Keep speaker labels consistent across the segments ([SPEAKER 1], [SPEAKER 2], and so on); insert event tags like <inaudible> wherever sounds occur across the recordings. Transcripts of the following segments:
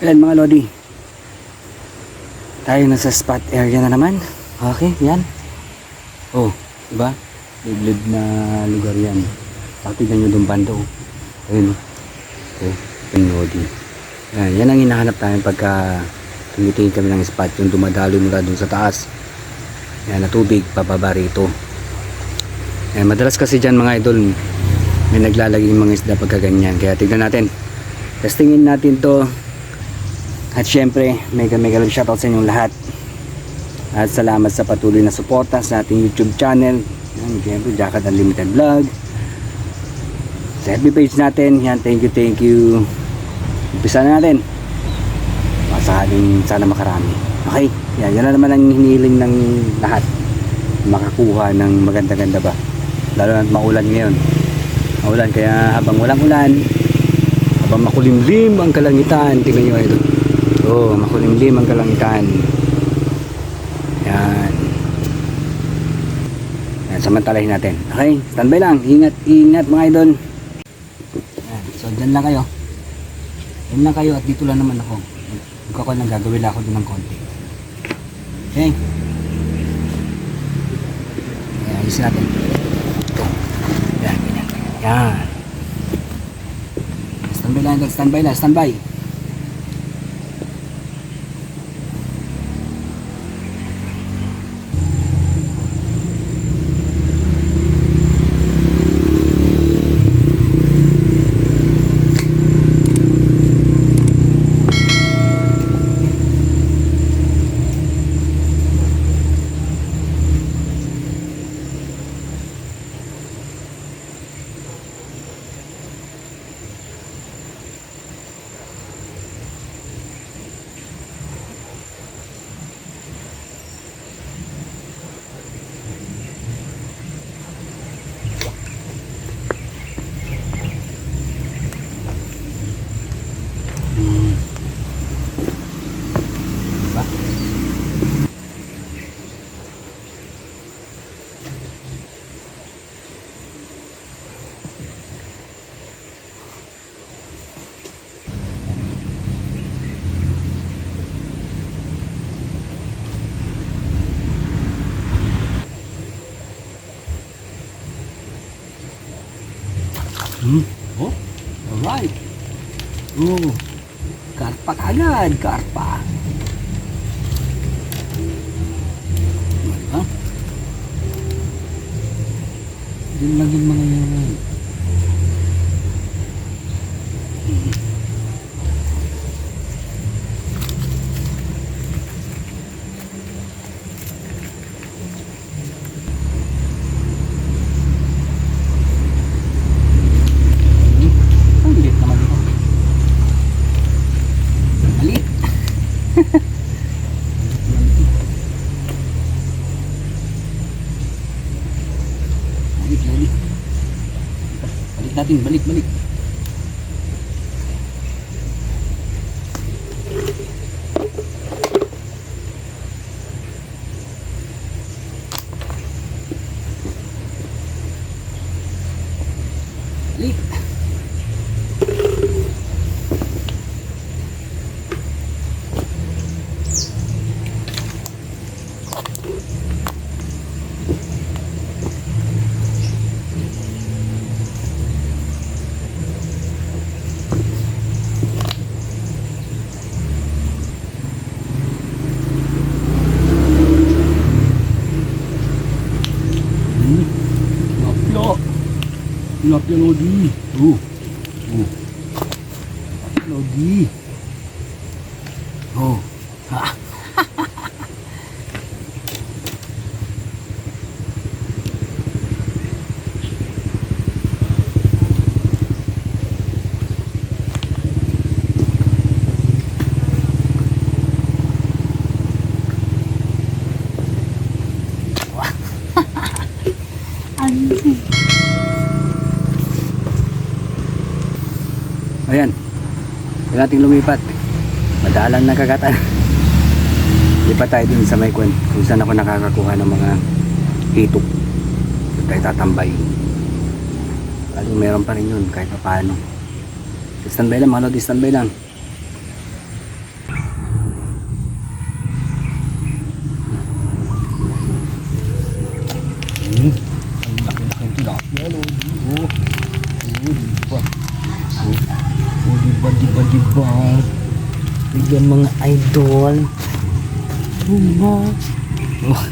[SPEAKER 1] Ayan mga Lodi. Tayo na sa spot area na naman. Okay, yan. Oh, diba? Liblib na lugar yan. Patignan nyo doon banda oh. Ayun oh. Oh, yung Lodi. Yan, yan ang hinahanap namin pagka tumitingin kami ng spot yung dumadalo mula doon sa taas. Yan, na tubig, pababa rito. Yan, madalas kasi dyan mga idol, may naglalagay ng mga isda pagka ganyan. Kaya tignan natin. Testingin natin to. At syempre, mega mega love shoutout sa inyong lahat. At salamat sa patuloy na suporta sa ating YouTube channel. Yan, syempre, Jacket Unlimited Vlog. Sa FB page natin, yan, thank you, thank you. Umpisa na natin. Masakaling sana makarami. Okay, yan, yan na naman ang hinihiling ng lahat. Makakuha ng maganda-ganda ba. Lalo na maulan ngayon. Maulan, kaya habang walang ulan, habang makulimlim ang kalangitan, tingnan nyo ito. Oh, makulimlim ang kalangitan. Yan. Yan, samantalahin natin. Okay, standby lang. Ingat, ingat mga idol. Yan, so dyan lang kayo. Dyan lang kayo at dito lang naman ako. Magkakon lang gagawin lang ako din ng konti. Okay. Yan, alisin natin. Ito. Yan. Yan. Standby lang, standby lang, standby. Oh, alright. Oh, karpa kagad, karpa. Ha? Yun lang yung mga yan. Hmm. Hmm. Ang liit naman ito. Maliit. balik, balik. Balik natin, balik, balik. Hmm. Lapya. Lapya Lodi. Oh. Oh. Lodi. Oh. Ha. Ayan. Huwag nating lumipat. Madalang na kagatan. <laughs> Lipat tayo din sa may kwan. Kung saan ako nakakakuha ng mga hitok. Doon tayo tatambay. Lalo meron pa rin yun kahit pa paano. Standby lang mga lodi, standby lang. Hmm. Ang laki-laki ng tilapia, Lodi. Oh. Oh, diba? Oh, oh diba, diba, diba? Bigyan mga idol. Diba? Oh.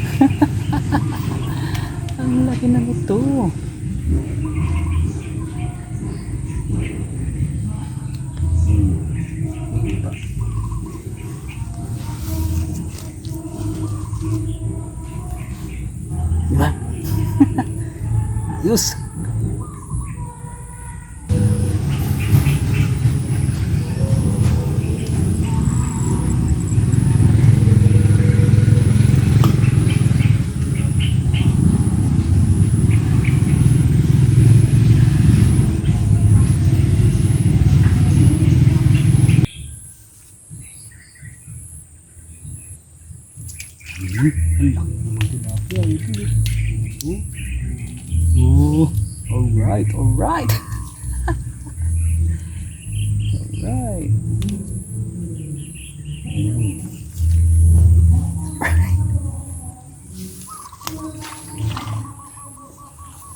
[SPEAKER 1] <laughs> Ang laki na ito. Diba? <laughs> Ayos. Hmm, Ang laki naman tilapia ito. Oh. Oh, alright, alright. alright. Mm. Alright.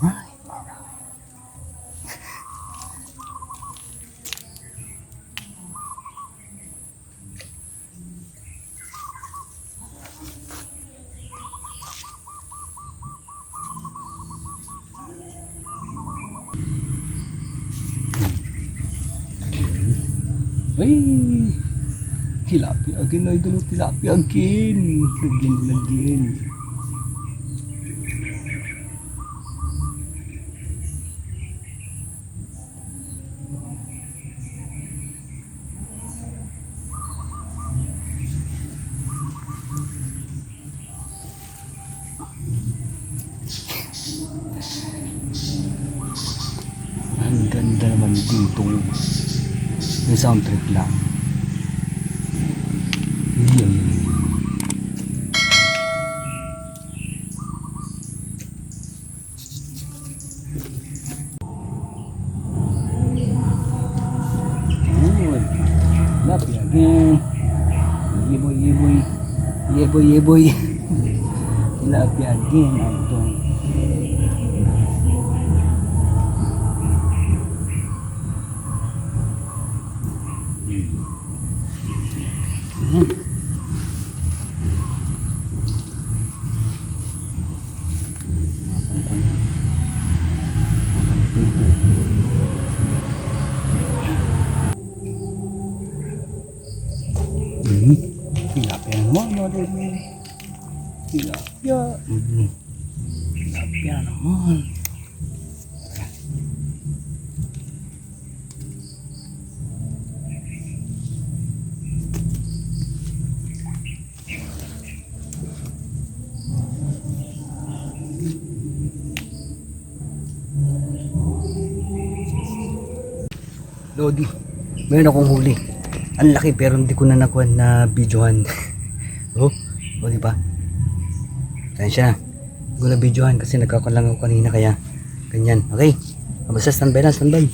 [SPEAKER 1] Alright, alright. Ay! Tilapia again, idol. Tilapia again. Again, again. Again. Yeboy, yeboy. Yeboy, yeboy. <laughs> Tilapia again. Idol. Hmm. Naman, model mo. Tilapia. Hmm. Tilapia naman. Lodi, meron akong huli. Ang laki pero hindi ko na nakuha na videohan. <laughs> oh di ba? Tansya na videohan kasi nagkakaroon lang ako kanina kaya ganyan. Okay? Basta standby na, standby.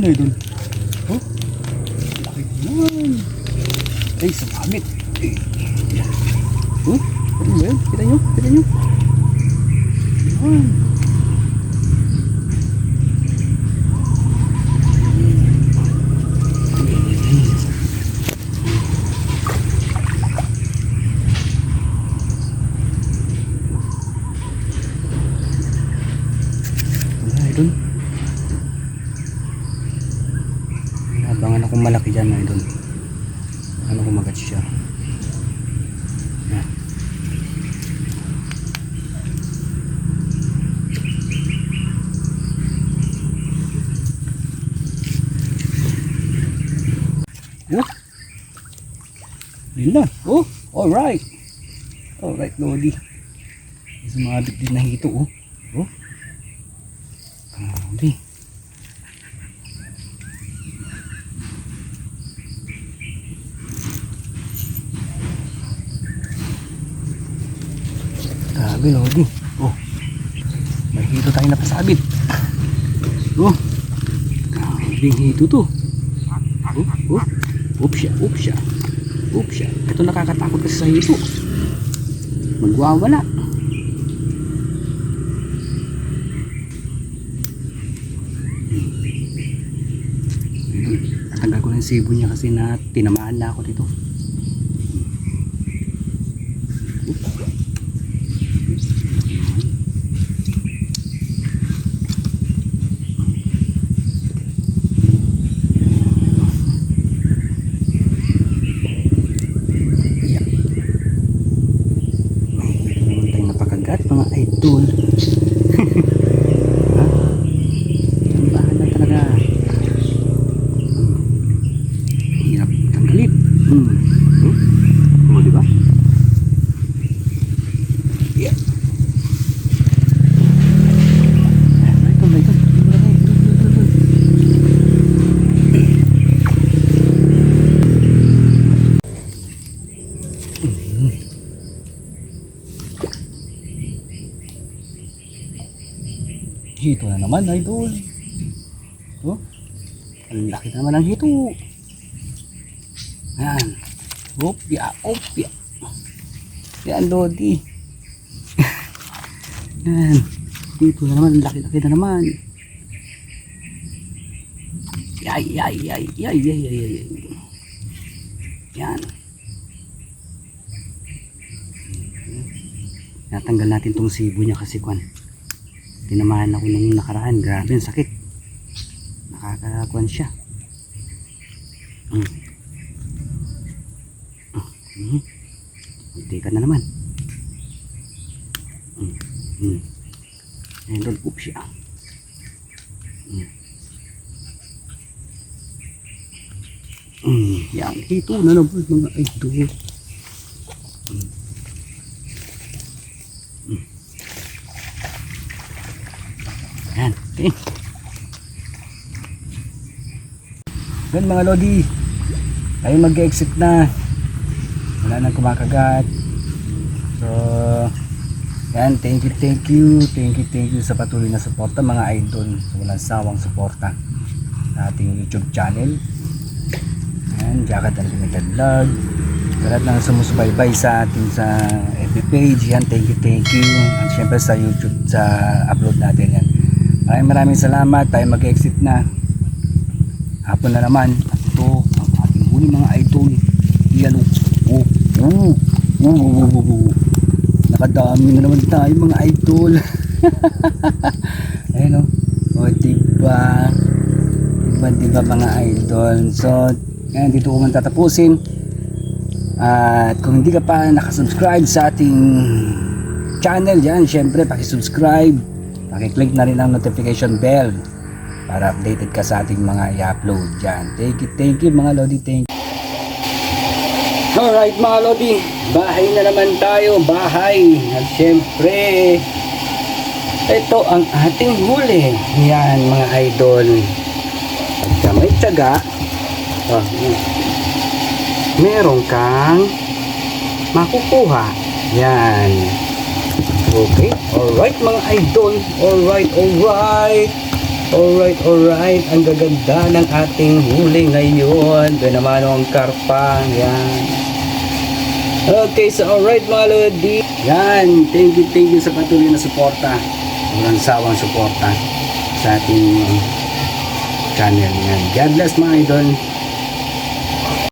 [SPEAKER 1] Laki naman, idol. Oh. Laki naman. Ay, sumabit. Yan. Oh, ano ba yun? Kita nyo? Kita nyo? Yan. Wala, idol. Inabangan akong malaki dyan, idol. Ano kumagat siya? Yan. Oh. Yun na. Oh, alright. Alright, Lodi. Sumabit din na hito, oh. Oh. Grabe. Grabe, Lodi. Oh. May hito tayo napasabit. Oh. Grabe hito to. Oh, oh. Oop siya, oop siya. Ito nakakatakot kasi sa hito. Magwawala. Natanggal ko na yung sibo niya kasi na tinamaan na ako dito. Yeah. May naman tayong napakagat mga idol. ha? Ang bahala talaga. Hmm. Hirap tanggalin. Hmm. Hmm? Oh, di ba? Yeah. Ayan, ito, ito, ito, ito, ito, ito, ito. Hito na naman, idol. Oh, ang laki na naman ng hito. Yan. Opya, opya. Yan, Lodi. Yan. Dito na naman, laki-laki na naman. Yay, yay, yay, yay, yay, yay, yay. Yan. Natanggal natin tong sibo niya kasi kwan. Tinamaan ako nung nakaraan. Grabe, ang sakit. Nakakakuan siya. Mm. Mm. Hindi ka na naman. Mm. Mm. And don't siya. Mm. Mm. Yan. Ito na naman mga idol. <laughs> Okay. Yan mga Lodi. Tayo mag-exit na. Wala nang kumakagat. So, yan. Thank you, thank you. Thank you, thank you sa patuloy na suporta mga idol. Sa walang sawang suporta sa ating YouTube channel. Yan. Jacket Unlimited Vlog. Sa lahat ng sumusubaybay sa ating sa FB page. Yan. Thank you, thank you. At syempre sa YouTube sa upload natin yan. Maraming maraming salamat. Tayo mag-exit na. Hapon na naman. At ito, ang ating huli mga idol. Yan o. Oh, oh, oh, oh, oh, oh. Nakadami na naman tayo mga idol. Ayun o. O, diba? Diba, diba mga idol? So, yan, dito ko man tatapusin. At kung hindi ka pa nakasubscribe sa ating channel yan, syempre pakisubscribe Pakiclick na rin ang notification bell para updated ka sa ating mga i-upload dyan. Thank you, thank you mga Lodi, thank you. Alright mga Lodi, bahay na naman tayo, bahay. At syempre, ito ang ating huli. Yan mga idol. Pagka may tiyaga, oh, meron kang makukuha. Yan. Okay, alright mga idol. Alright, alright. Alright, alright. Ang gaganda ng ating huli ngayon. Doon naman ang karpa. Yan. Okay, so alright mga Lodi. Yan. Thank you, thank you sa patuloy na suporta. Walang sawang suporta sa ating channel. Yan. God bless mga idol.